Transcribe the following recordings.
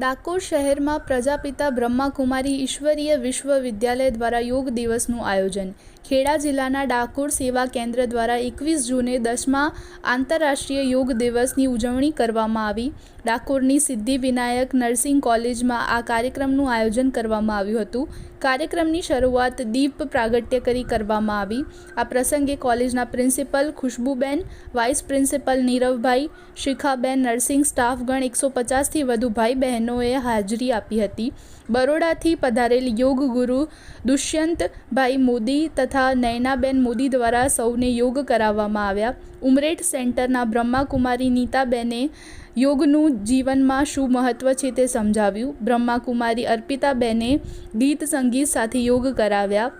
ડાકોર શહેરમાં પ્રજાપિતા બ્રહ્માકુમારી ઈશ્વરીય વિશ્વવિદ્યાલય દ્વારા યોગ દિવસનું આયોજન. ખેડા જિલ્લાના ડાકોર સેવા કેન્દ્ર દ્વારા એકવીસ જૂને દસમા આંતરરાષ્ટ્રીય યોગ દિવસની ઉજવણી કરવામાં આવી. ડાકોરની સિદ્ધિવિનાયક નર્સિંગ કોલેજમાં આ કાર્યક્રમનું આયોજન કરવામાં આવ્યું હતું. કાર્યક્રમની શરૂઆત દીપ પ્રાગટ્ય કરી કરવામાં આવી. આ પ્રસંગે કોલેજના principal Khushbuben, vice principal Niravbhai, Shikhaben nursing સ્ટાફગણ એકસો પચાસથી વધુ ભાઈ બહેનોએ હાજરી આપી હતી. બરોડાથી પધારેલ યોગ ગુરુ દુષ્યંતભાઈ મોદી તથા નયનાબેન મોદી દ્વારા સૌને યોગ કરાવવામાં આવ્યા. ઉમરેઠ સેન્ટરના બ્રહ્માકુમારી નીતાબેને યોગનું જીવનમાં શું મહત્ત્વ છે તે સમજાવ્યું. બ્રહ્માકુમારી અર્પિતાબેને ગીત સંગીત સાથે યોગ કરાવ્યા.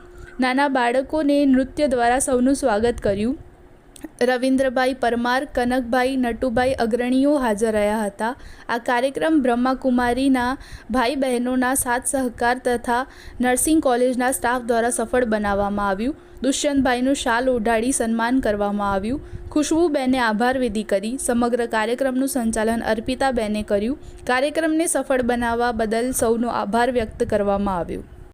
નાના બાળકોને નૃત્ય દ્વારા સૌનું સ્વાગત કર્યું. રવિન્દ્રભાઈ પરમાર, કનકભાઈ, નટુભાઈ અગ્રણીઓ હાજર રહ્યા હતા. આ કાર્યક્રમ બ્રહ્માકુમારીના ભાઈ બહેનોના સાથ સહકાર તથા નર્સિંગ કોલેજના સ્ટાફ દ્વારા સફળ બનાવવામાં આવ્યું. દુષ્યંતભાઈનું શાલ ઓઢાડી સન્માન કરવામાં આવ્યું. ખુશ્બુબેને આભાર વિધિ કરી. સમગ્ર કાર્યક્રમનું સંચાલન અર્પિતાબેને કર્યું. કાર્યક્રમને સફળ બનાવવા બદલ સૌનો આભાર વ્યક્ત કરવામાં આવ્યો.